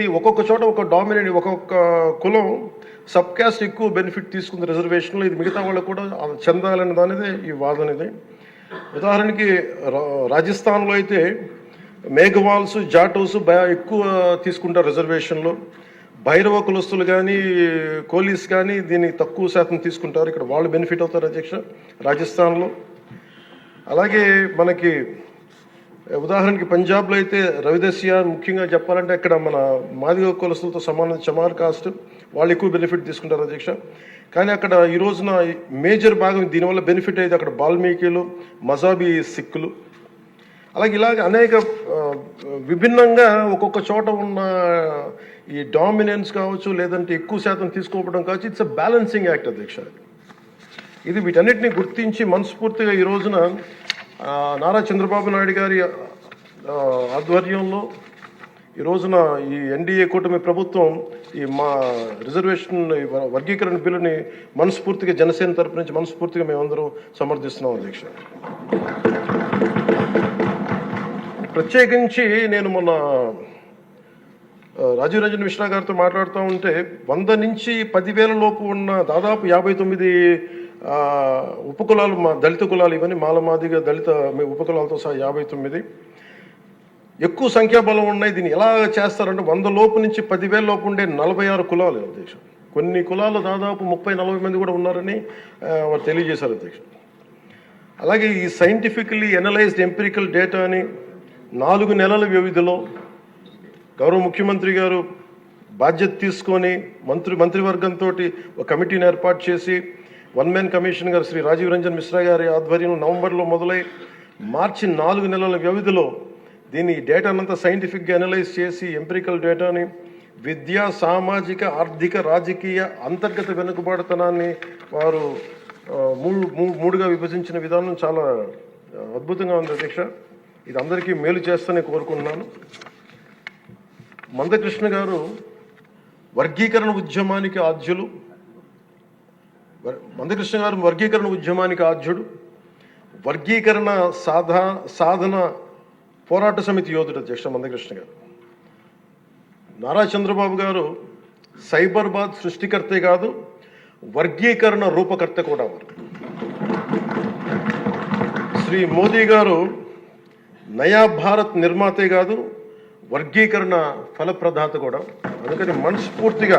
అనేది ఒక్కొక్క చోట ఒక డామినేట్ ఒక్కొక్క కులం సబ్ క్యాస్ట్ ఎక్కువ బెనిఫిట్ తీసుకుంది రిజర్వేషన్లో ఇది మిగతా వాళ్ళకు కూడా చెందాలనే దానిదే ఈ వాదన ఇది. ఉదాహరణకి రా- రాజస్థాన్లో అయితే మేఘవాల్స్ జాటోస్ బా ఎక్కువ తీసుకుంటారు రిజర్వేషన్లో భైరవ కులస్తులు కానీ కోలీస్ కానీ దీన్ని తక్కువ శాతం తీసుకుంటారు. ఇక్కడ వాళ్ళు బెనిఫిట్ అవుతారు అధ్యక్ష రాజస్థాన్లో. అలాగే మనకి ఉదాహరణకి పంజాబ్లో అయితే రవిదస్య ముఖ్యంగా చెప్పాలంటే అక్కడ మన మాదిగ కులస్తులతో సమాన చమార్ కాస్ట్ వాళ్ళు ఎక్కువ బెనిఫిట్ తీసుకుంటారు అధ్యక్ష. కానీ అక్కడ ఈ రోజున మేజర్ భాగం దీనివల్ల బెనిఫిట్ అయితే అక్కడ బాల్మీకిలు మజాబీ సిక్కులు. అలాగే ఇలాగ అనేక విభిన్నంగా ఒక్కొక్క చోట ఉన్న ఈ డామినెన్స్ కావచ్చు లేదంటే ఎక్కువ శాతం తీసుకోవడం కావచ్చు ఇట్స్ అ బ్యాలెన్సింగ్ యాక్ట్ అధ్యక్ష. ఇది వీటన్నిటిని గుర్తించి మనస్ఫూర్తిగా ఈ రోజున నారా చంద్రబాబు నాయుడు గారి ఆధ్వర్యంలో ఈ రోజున ఈ ఎన్డీఏ కూటమి ప్రభుత్వం ఈ మా రిజర్వేషన్ వ- వర్గీకరణ బిల్లుని మనస్ఫూర్తిగా జనసేన తరపు నుంచి మనస్ఫూర్తిగా మేమందరం సమర్థిస్తున్నాం అధ్యక్ష. ప్రత్యేకించి నేను మొన్న రాజీవ్ రంజన్ మిశ్రా గారితో మాట్లాడుతూ ఉంటే వంద నుంచి పదివేల లోపు ఉన్న దాదాపు యాభై తొమ్మిది ఉపకులాలు మా దళిత కులాలు ఇవన్నీ మాలమాదిగా దళిత మీ ఉపకులాలతో సహా యాభై తొమ్మిది. ఎక్కువ సంఖ్యాబలం ఉన్నాయి. దీన్ని ఎలా చేస్తారంటే వంద లోపు నుంచి పదివేల లోపు ఉండే నలభై ఆరు కులాలు అధ్యక్ష కొన్ని కులాలు దాదాపు ముప్పై నలభై మంది కూడా ఉన్నారని వారు తెలియజేశారు అధ్యక్ష అలాగే ఈ సైంటిఫికలీ ఎనలైజ్డ్ ఎంపిరికల్ డేటాని నాలుగు నెలల వ్యవధిలో గౌరవ ముఖ్యమంత్రి గారు బాధ్యత తీసుకొని మంత్రి మంత్రివర్గంతో ఒక కమిటీని ఏర్పాటు చేసి వన్ మ్యాన్ కమిషన్ గారు శ్రీ రాజీవ్ రంజన్ మిశ్రా గారి ఆధ్వర్యం నవంబర్లో మొదలై మార్చి నాలుగు నెలల వ్యవధిలో దీని డేటానంతా సైంటిఫిక్గా అనలైజ్ చేసి ఎంపిరికల్ డేటాని విద్యా సామాజిక ఆర్థిక రాజకీయ అంతర్గత వెనుకబాటుతనాన్ని వారు మూడు మూడుగా విభజించిన విధానం చాలా అద్భుతంగా ఉంది అధ్యక్ష. ఇది అందరికీ మేలు చేస్తూనే కోరుకుంటున్నాను. మందకృష్ణ గారు వర్గీకరణ ఉద్యమానికి ఆద్యులు. మందకృష్ణ గారు వర్గీకరణ ఉద్యమానికి ఆద్యుడు వర్గీకరణ సాధా సాధన పోరాట సమితి యోధుడు అధ్యక్ష మందకృష్ణ గారు నారా చంద్రబాబు గారు సైబర్బాద్ సృష్టికర్తే కాదు వర్గీకరణ రూపకర్త కూడా వారు. శ్రీ మోదీ గారు నయా భారత్ నిర్మాతే కాదు వర్గీకరణ ఫలప్రదాత కూడా. అందుకని మనస్ఫూర్తిగా